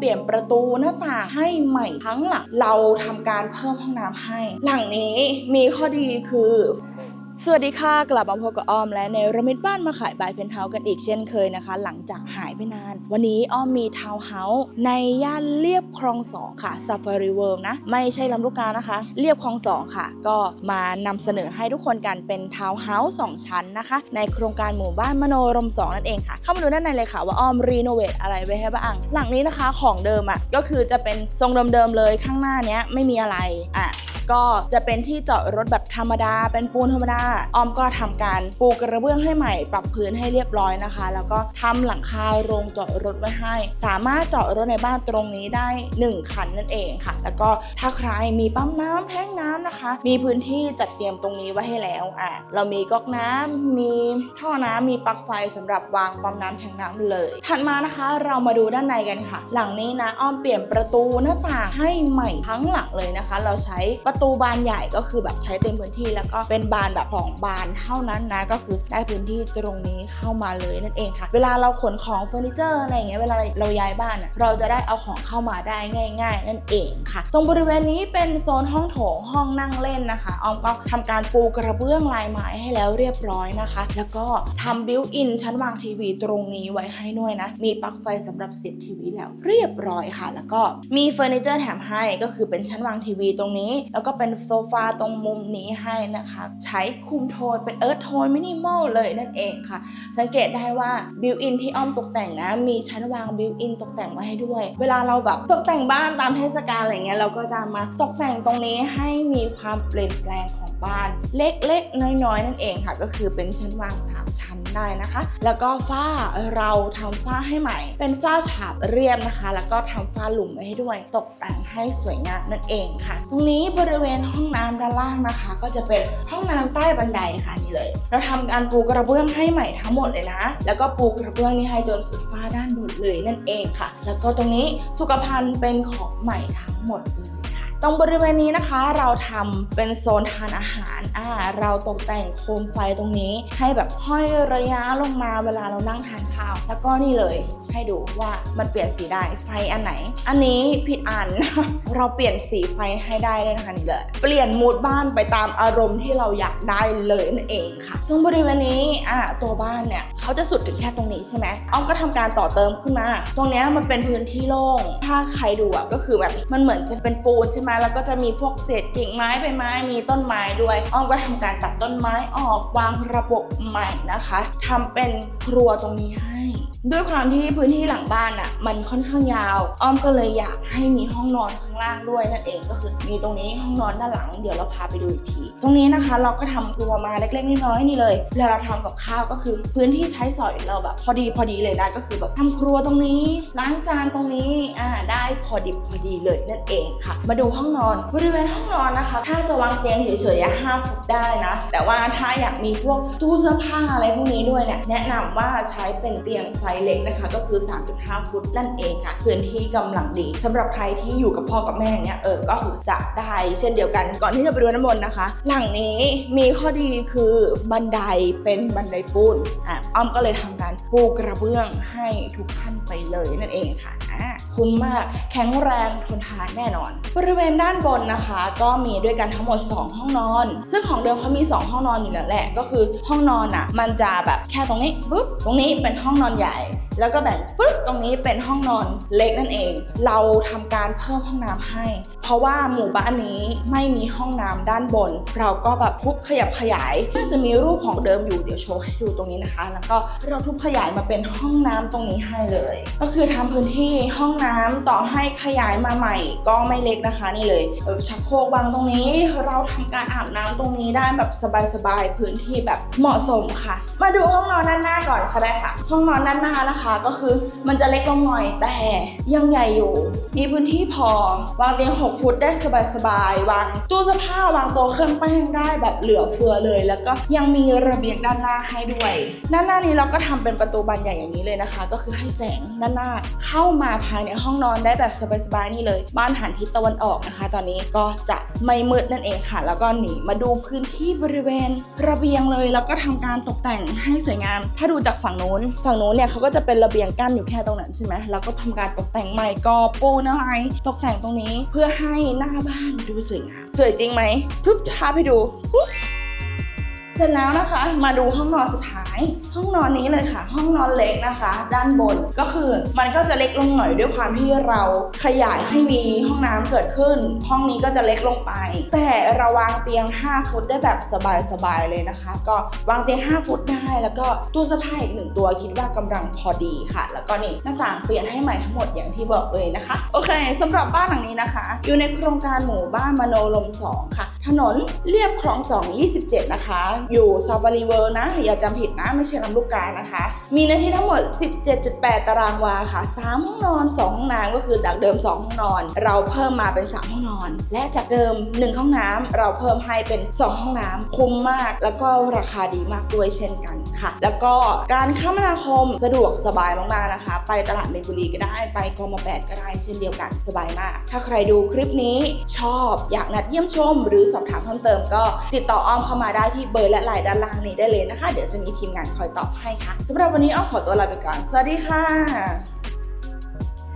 เปลี่ยนประตูหน้าต่างให้ใหม่ทั้งหลัง เราทำการเพิ่มห้องน้ำให้ หลังนี้มีข้อดีคือ สวัสดีค่ะ กลับมาพบกับออมและในระมิดบ้านมาขายบายเพนท์เฮาส์กันอีกเช่นเคยนะคะ หลังจากหายไปนาน วันนี้ออมมีทาวน์เฮาส์ในย่านเรียบคลองสองค่ะ Safari World นะ ไม่ใช่ลำลูกกานะคะ เรียบคลองสองค่ะ ก็มานำเสนอให้ทุกคนกันเป็นทาวน์เฮาส์สองชั้นนะคะ ในโครงการหมู่บ้านมโนรมสองนั่นเองค่ะ เข้ามาดูด้านในเลยค่ะว่าออมรีโนเวทอะไรไว้ให้บ้างหลังนี้นะคะของเดิมอะก็คือจะเป็นทรงเดิมๆเลยข้างหน้าเนี้ยไม่มีอะไรอะ ก็จะเป็นที่จอดรถแบบธรรมดา เป็นปูนธรรมดาออมก็ทำการปูกระเบื้องให้ใหม่ ปรับพื้นให้เรียบร้อยนะคะ แล้วก็ทำหลังคาโรงจอดรถไว้ให้ สามารถจอดรถในบ้านตรงนี้ได้ 1 คันนั่นเองค่ะ แล้วก็ถ้าใครมีปั๊มน้ำแท้งน้ำนะคะ มีพื้นที่จัดเตรียมตรงนี้ไว้ให้แล้วอะเรามีก๊อกน้ำมีท่อน้ำมีปลั๊กไฟสำหรับวางปั๊มน้ำแท้งน้ำเลย ถัดมานะคะเรามาดูด้านในกันค่ะ หลังนี้นะอ้อมเปลี่ยนประตูหน้าต่างให้ใหม่ทั้งหลังเลยนะคะ เราใช้ประตูบานใหญ่ก็คือแบบใช้เต็มพื้นที่ แล้วก็เป็นบานแบบสองบานเท่านั้นนะก็คือได้พื้นที่ตรงนี้เข้ามาเลยนั่นเองค่ะ เวลาเราขนของเฟอร์นิเจอร์อะไรอย่างเงี้ยเวลาเราย้ายบ้านเราจะได้เอาของเข้ามาได้ง่าย ๆ นั่นเองค่ะ ตรงบริเวณนี้เป็นโซนห้องโถงห้องนั่งเล่นนะคะออมก็ทำการปูกระเบื้องลายไม้ให้แล้วเรียบร้อยนะคะ แล้วก็ทำบิวอินชั้นวางทีวีตรงนี้ไว้ให้ด้วยนะ มีปลั๊กไฟสำหรับเสียบทีวีแล้วเรียบร้อยค่ะ แล้วก็มีเฟอร์นิเจอร์แถมให้ก็คือเป็นชั้นวางทีวีตรงนี้แล้วก็เป็นโซฟาตรงมุมนี้ให้นะคะ ใช้คุมโทนเป็นเอิร์ธโทนมินิมอลเลยนั่นเองค่ะ สังเกตได้ว่าบิวอินที่อ้อมตกแต่งนะ มีชั้นวางบิวอินตกแต่งไว้ให้ด้วย เวลาเราแบบตกแต่งบ้านตามเทศกาลอะไรเงี้ยเราก็จะมาตกแต่งตรงนี้ให้มีความเปลี่ยนแปลงของบ้านเล็กๆ น้อยๆ นั่นเองค่ะ ก็คือเป็นชั้นวาง 3 ชั้นได้นะคะ แล้วก็ฝ้าเราทำฝ้าให้ใหม่ เป็นฝ้าฉาบเรียบนะคะ แล้วก็ทำฝ้าหลุมไว้ให้ด้วย ตกแต่งให้สวยงามนั่นเองค่ะ ตรงนี้บริเวณห้องน้ำด้านล่างนะคะ ก็จะเป็นห้องน้ำใต้บันไดค่ะนี่เลย เราทำการปูกระเบื้องให้ใหม่ทั้งหมดเลยนะ แล้วก็ปูกระเบื้องนี่ให้จนสุดฝ้าด้านบนเลยนั่นเองค่ะ แล้วก็ตรงนี้สุขภัณฑ์เป็นของใหม่ทั้งหมดเลย ตรงบริเวณนี้นะคะ เราทำเป็นโซนทานอาหารอ่าเราตกแต่งโคมไฟตรงนี้ ให้แบบห้อยระยะลงมาเวลาเรานั่งทานข้าว แล้วก็นี่เลยให้ดูว่ามันเปลี่ยนสีได้ไฟอันไหน อันนี้ผิดอัน เราเปลี่ยนสีไฟให้ได้เลยนะคะนี่เลย เปลี่ยนมูดบ้านไปตามอารมณ์ที่เราอยากได้เลยนั่นเองค่ะตรงบริเวณนี้อ่าตัวบ้านเนี่ยเขาจะสุดถึงแค่ตรงนี้ใช่ไหมอ้อมก็ทำการต่อเติมขึ้นมา ตรงนี้มันเป็นพื้นที่โล่งถ้าใครดูอะก็คือแบบมันเหมือนจะเป็นปูนใช่ไหมแล้วก็จะมีพวกเศษกิ่งไม้ใบไม้มีต้นไม้ด้วยอ้อมก็ทำการตัดต้นไม้ออกวางระบบใหม่นะคะทำเป็นครัวตรงนี้ให้ด้วยความที่พื้นที่หลังบ้านอะ มันค่อนข้างยาว อ้อมก็เลยอยากให้มีห้องนอนข้างล่างด้วยนั่นเองก็คือ มีตรงนี้ห้องนอนด้านหลังเดี๋ยวเราพาไปดูอีกทีตรงนี้นะคะ เราก็ทำครัวมาเล็กๆน้อยๆนี่เลยแล้วเราทำกับข้าวก็คือพื้นที่ใช้สอยเราแบบพอดีพอดีเลยนะก็คือแบบทำครัวตรงนี้ล้างจานตรงนี้อ่าได้พอดีพอดีเลยนั่นเองค่ะ มาดูห้องนอนบริเวณห้องนอนนะคะ ถ้าจะวางเตียงเฉยๆอะห้าฟุตได้นะ แต่ว่าถ้าอยากมีพวกตู้เสื้อผ้าอะไรพวกนี้ด้วยเนี่ยแนะนำว่าใช้เป็นเตียงไซส์เล็กนะคะ ก็คือ 3.5 ฟุตนั่นเองค่ะพื้นที่กำลังดีสำหรับใครที่อยู่กับพ่อกับแม่เนี่ยเออก็คือจะได้เช่นเดียวกัน ก่อนที่จะไปดูน้ำมนต์นะคะ หลังนี้มีข้อดีคือบันไดเป็นบันไดปูนอะอ้อมก็เลยทำการปูกระเบื้องให้ทุกขั้นไปเลยนั่นเองค่ะอะคุ้มมากแข็งแรงทนทานแน่นอน บริเวณด้านบนนะคะ ก็มีด้วยกันทั้งหมด 2 ห้องนอน ซึ่งของเดิมเขามี 2 ห้องนอนอยู่แล้วแหละ ก็คือห้องนอนอะมันจะแบบแค่ตรงนี้ปุ๊บตรงนี้เป็นห้องนอนใหญ่ แล้วก็แบ่งปุ๊บตรงนี้เป็นห้องนอนเล็กนั่นเอง เราทำการเพิ่มห้องน้ำให้ เพราะว่าหมู่บ้านนี้ไม่มีห้องน้ำด้านบน เราก็แบบทุบขยับขยายน่าจะมีรูปของเดิมอยู่เดี๋ยวโชว์ให้ดูตรงนี้นะคะ แล้วก็เราทุบขยายมาเป็นห้องน้ำตรงนี้ให้เลย ก็คือทำพื้นที่ห้องน้ำต่อให้ขยายมาใหม่ ก็ไม่เล็กนะคะนี่เลยชักโครกวางตรงนี้เราทำการอาบน้ำตรงนี้ได้แบบสบายๆพื้นที่แบบเหมาะสมค่ะ มาดูห้องนอนด้านหน้าก่อนค่ะได้ค่ะ ห้องนอนด้านหน้านะคะก็คือมันจะเล็กลงหน่อยแต่ยังใหญ่อยู่ มีพื้นที่พอ วางเตียง 6 ฟุตได้สบายๆ วางตู้เสื้อผ้าวางโต๊ะเครื่องแป้งได้แบบเหลือเฟือเลย แล้วก็ยังมีระเบียงด้านหน้าให้ด้วย ด้านหน้านี้เราก็ทำเป็นประตูบานใหญ่อย่างนี้เลยนะคะ ก็คือให้แสงด้านหน้าเข้ามาภายในห้องนอนได้แบบสบายๆนี่เลย บ้านหันทิศตะวันออกนะคะ ตอนนี้ก็จะไม่มืดนั่นเองค่ะ แล้วก็หนีมาดูพื้นที่บริเวณระเบียงเลย แล้วก็ทำการตกแต่งให้สวยงาม ถ้าดูจากฝั่งนู้น ฝั่งนู้นเนี่ยเขาก็จะเป็นเป็นระเบียงกั้นอยู่แค่ตรงนั้นใช่ไหมแล้วก็ทำการตกแต่งใหม่ก็ปูนอะไรตกแต่งตรงนี้เพื่อให้หน้าบ้านดูสวยงามสวยจริงไหมปุ๊บจะพาไปดูปุ๊บ เสร็จแล้วนะคะมาดูห้องนอนสุดท้าย ห้องนอนนี้เลยค่ะ ห้องนอนเล็กนะคะ ด้านบนก็คือมันก็จะเล็กลงหน่อยด้วยความที่เราขยายให้มีห้องน้ำเกิดขึ้น ห้องนี้ก็จะเล็กลงไป แต่เราวางเตียง 5 ฟุตได้แบบสบายๆเลยนะคะ ก็วางเตียง 5 ฟุตได้ แล้วก็ตู้เสื้อผ้าอีกหนึ่งตัวคิดว่ากำลังพอดีค่ะ แล้วก็นี่หน้าต่างเปลี่ยนให้ใหม่ทั้งหมดอย่างที่บอกเลยนะคะ โอเคสำหรับบ้านหลังนี้นะคะ อยู่ในโครงการหมู่บ้านมโนลม 2 ค่ะ ถนนเรียบคลอง 2 27 นะคะอยู่ซาฟารีเวิร์นะ อย่าจำผิดนะ ไม่ใช่ลำลูกกานะคะ มีเนื้อที่ทั้งหมด 17.8 ตารางวาค่ะ 3 ห้องนอน 2 ห้องน้ำก็คือจากเดิม 2 ห้องนอน เราเพิ่มมาเป็น 3 ห้องนอน และจากเดิม 1 ห้องน้ำเราเพิ่มให้เป็น 2 ห้องน้ำคุ้มมาก แล้วก็ราคาดีมากด้วยเช่นกันค่ะ แล้วก็การคมนาคมสะดวกสบายมากๆนะคะ ไปตลาดเมนบุรีก็ได้ ไปกมแปดก็ได้เช่นเดียวกันสบายมาก ถ้าใครดูคลิปนี้ชอบอยากนัดเยี่ยมชม หรือสอบถามเพิ่มเติมก็ติดต่ออ้อมเข้ามาได้ที่เบอร์และไลน์ด้านล่างนี้ได้เลยนะคะ เดี๋ยวจะมีทีมงานคอยตอบให้ค่ะสำหรับวันนี้อ้อขอตัวลาไปก่อน สวัสดีค่ะ